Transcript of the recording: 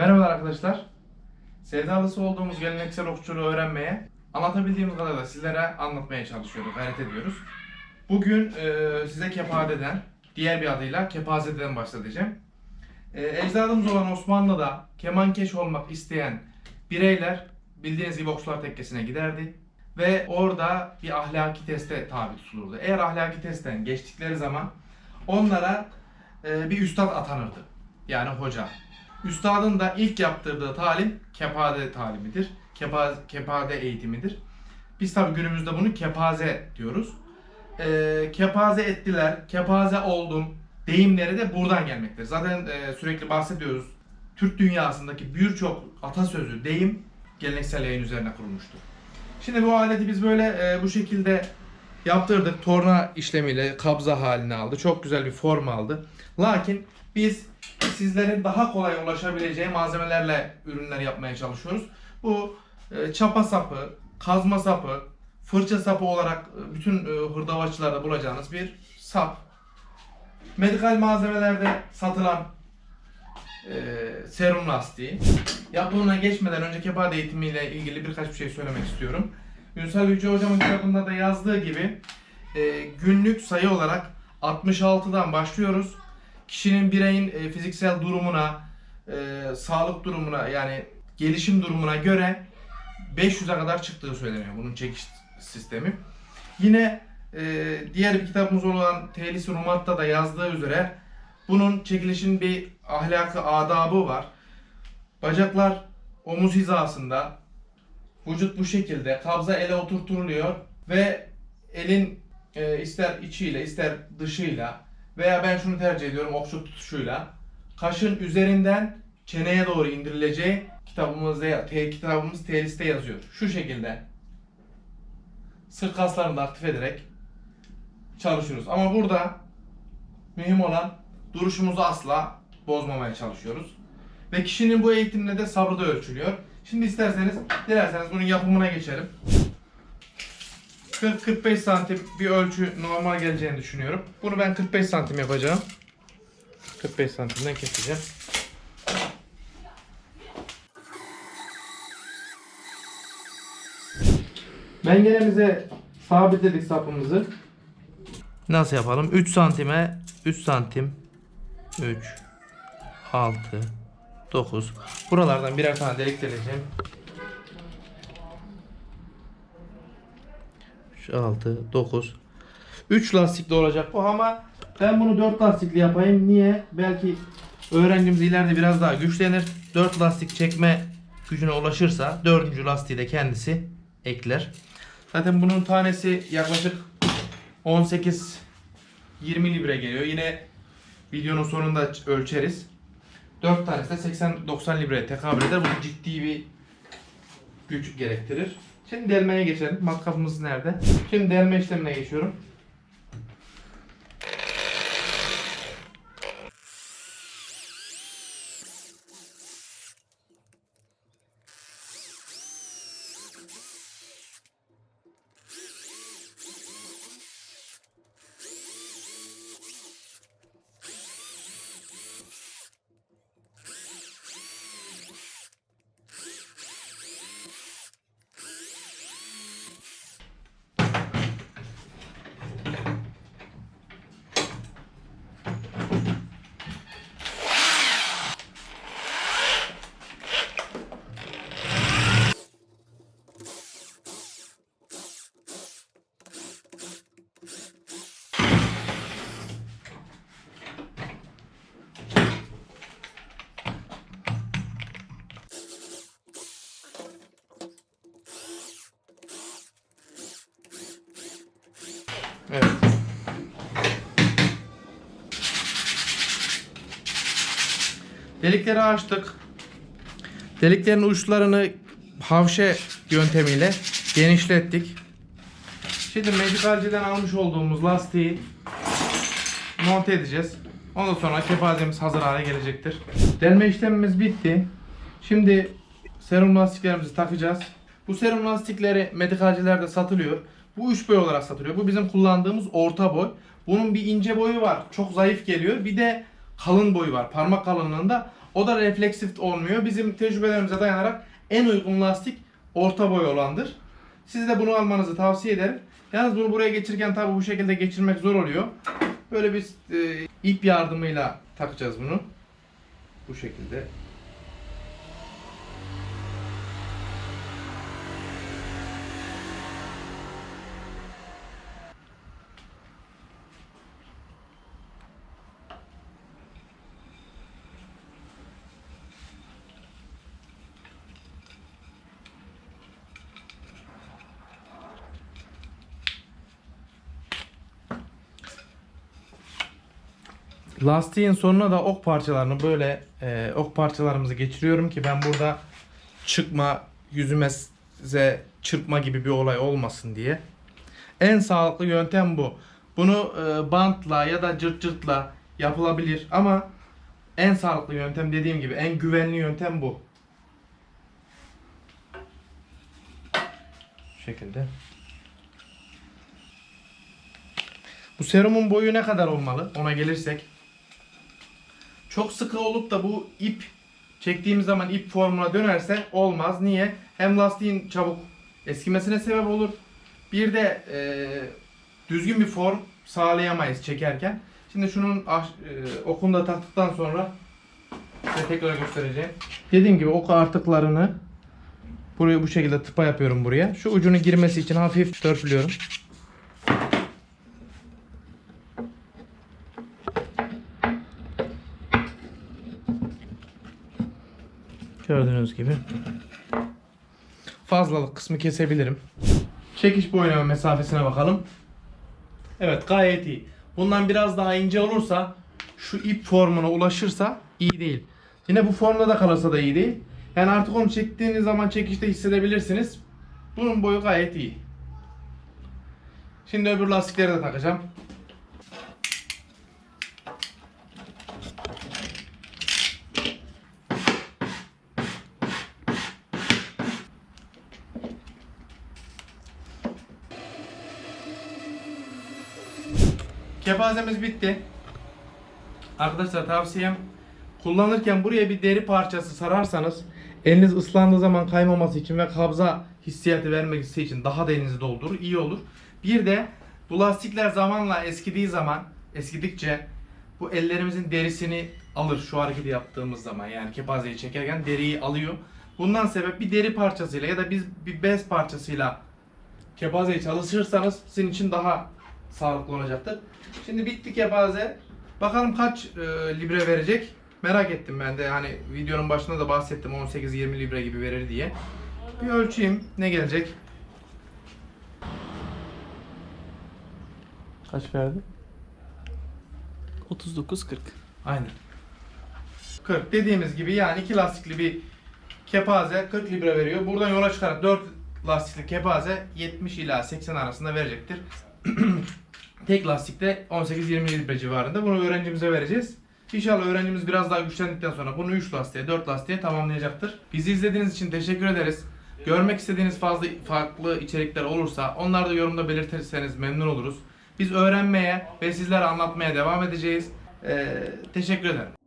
Merhabalar arkadaşlar. Sevdalısı olduğumuz geleneksel okçuluğu öğrenmeye, anlatabildiğimiz kadar da sizlere anlatmaya çalışıyoruz, gayret ediyoruz. Bugün e, size kepadeden, diğer bir adıyla kepazeden bahsedeceğim. E, ecdadımız olan Osmanlı'da kemankeş olmak isteyen bireyler bildiğiniz gibi okçular tekkesine giderdi. Ve orada bir ahlaki teste tabi tutulurdu. Eğer ahlaki testten geçtikleri zaman onlara e, bir üstad atanırdı. Yani hoca. Üstadın da ilk yaptırdığı talim kepade talimidir. Kepa, kepade eğitimidir. Biz tabi günümüzde bunu kepaze diyoruz. E, kepaze ettiler, kepaze oldum deyimleri de buradan gelmektedir. Zaten e, sürekli bahsediyoruz. Türk dünyasındaki birçok atasözü, deyim geleneksel yayın üzerine kurulmuştur. Şimdi bu aleti biz böyle e, bu şekilde yaptırdık. Torna işlemiyle kabza halini aldı. Çok güzel bir form aldı. Lakin biz sizlerin daha kolay ulaşabileceği malzemelerle ürünler yapmaya çalışıyoruz. Bu e, çapa sapı, kazma sapı, fırça sapı olarak e, bütün e, hırdavatçılarda bulacağınız bir sap. Medikal malzemelerde satılan e, serum lastiği. Yapımına geçmeden önce kepade eğitimiyle ilgili birkaç bir şey söylemek istiyorum. Ünsal Yüce Hocam'ın kitabında da yazdığı gibi e, günlük sayı olarak 66'dan başlıyoruz. Kişinin bireyin e, fiziksel durumuna, e, sağlık durumuna yani gelişim durumuna göre 500'e kadar çıktığı söyleniyor bunun çekiş sistemi. Yine e, diğer bir kitabımız olan Tehlis Rumat'ta da yazdığı üzere bunun çekilişin bir ahlakı, adabı var. Bacaklar omuz hizasında, vücut bu şekilde, kabza ele oturtuluyor ve elin e, ister içiyle ister dışıyla veya ben şunu tercih ediyorum okçu tutuşuyla kaşın üzerinden çeneye doğru indirileceği kitabımızda te, kitabımız Tehlis'te yazıyor. Şu şekilde sırt kaslarını da aktif ederek çalışıyoruz. Ama burada mühim olan duruşumuzu asla bozmamaya çalışıyoruz. Ve kişinin bu eğitimle de sabrı da ölçülüyor. Şimdi isterseniz, dilerseniz bunun yapımına geçelim. 40-45 santim bir ölçü normal geleceğini düşünüyorum. Bunu ben 45 santim yapacağım. 45 santimden keseceğim. Mengenemize sabitledik sapımızı. Nasıl yapalım? 3 santime 3 santim 3 6 9 Buralardan birer tane delik deleceğim. 3 6 9 3 lastikli olacak bu ama ben bunu 4 lastikli yapayım. Niye? Belki öğrencimiz ileride biraz daha güçlenir. 4 lastik çekme gücüne ulaşırsa 4. lastiği de kendisi ekler. Zaten bunun tanesi yaklaşık 18 20 libre geliyor. Yine videonun sonunda ölçeriz. 4 tanesi de 80-90 libreye tekabül eder. Bu ciddi bir güç gerektirir. Şimdi delmeye geçelim. Matkapımız nerede? Şimdi delme işlemine geçiyorum. Evet. Delikleri açtık. Deliklerin uçlarını havşe yöntemiyle genişlettik. Şimdi Medicalci'den almış olduğumuz lastiği monte edeceğiz. Ondan sonra kepazemiz hazır hale gelecektir. Delme işlemimiz bitti. Şimdi serum lastiklerimizi takacağız. Bu serum lastikleri Medicalci'lerde satılıyor. Bu 3 boy olarak satılıyor. Bu bizim kullandığımız orta boy. Bunun bir ince boyu var. Çok zayıf geliyor. Bir de kalın boyu var. Parmak kalınlığında. O da refleksif olmuyor. Bizim tecrübelerimize dayanarak en uygun lastik orta boy olandır. Siz de bunu almanızı tavsiye ederim. Yalnız bunu buraya geçirirken tabi bu şekilde geçirmek zor oluyor. Böyle bir e, ip yardımıyla takacağız bunu. Bu şekilde. Lastiğin sonuna da ok parçalarını böyle e, ok parçalarımızı geçiriyorum ki ben burada çıkma yüzüme size çırpma gibi bir olay olmasın diye. En sağlıklı yöntem bu. Bunu e, bantla ya da cırt cırtla yapılabilir ama en sağlıklı yöntem dediğim gibi en güvenli yöntem bu. Şu şekilde. Bu serumun boyu ne kadar olmalı? Ona gelirsek. Çok sıkı olup da bu ip çektiğimiz zaman ip formuna dönerse olmaz. Niye? Hem lastiğin çabuk eskimesine sebep olur. Bir de e, düzgün bir form sağlayamayız çekerken. Şimdi şunun aş- e, okunu da taktıktan sonra size tekrar göstereceğim. Dediğim gibi ok artıklarını buraya bu şekilde tıpa yapıyorum buraya. Şu ucunu girmesi için hafif törpülüyorum. Gördüğünüz gibi. Fazlalık kısmı kesebilirim. Çekiş boyunma mesafesine bakalım. Evet gayet iyi. Bundan biraz daha ince olursa şu ip formuna ulaşırsa iyi değil. Yine bu formda da kalırsa da iyi değil. Yani artık onu çektiğiniz zaman çekişte hissedebilirsiniz. Bunun boyu gayet iyi. Şimdi öbür lastikleri de takacağım. Kepazemiz bitti. Arkadaşlar tavsiyem kullanırken buraya bir deri parçası sararsanız eliniz ıslandığı zaman kaymaması için ve kabza hissiyatı vermek için daha da elinizi doldurur, iyi olur. Bir de bu lastikler zamanla eskidiği zaman, eskidikçe bu ellerimizin derisini alır şu hareketi yaptığımız zaman yani kepazeyi çekerken deriyi alıyor. Bundan sebep bir deri parçasıyla ya da biz bir bez parçasıyla kepazeyi çalışırsanız sizin için daha sağlıklı olacaktır. Şimdi bitti kepaze. Bakalım kaç e, libre verecek? Merak ettim ben de. Hani videonun başında da bahsettim 18-20 libre gibi verir diye. Bir ölçeyim ne gelecek. Kaç verdi? 39-40. Aynen. 40 dediğimiz gibi yani iki lastikli bir kepaze 40 libre veriyor. Buradan yola çıkarak 4 lastikli kepaze 70 ila 80 arasında verecektir. Tek lastikte 18-20 libre civarında. Bunu öğrencimize vereceğiz. İnşallah öğrencimiz biraz daha güçlendikten sonra bunu 3 lastiğe, 4 lastiğe tamamlayacaktır. Bizi izlediğiniz için teşekkür ederiz. Görmek istediğiniz fazla farklı içerikler olursa onları da yorumda belirtirseniz memnun oluruz. Biz öğrenmeye ve sizlere anlatmaya devam edeceğiz. Ee, teşekkür ederim.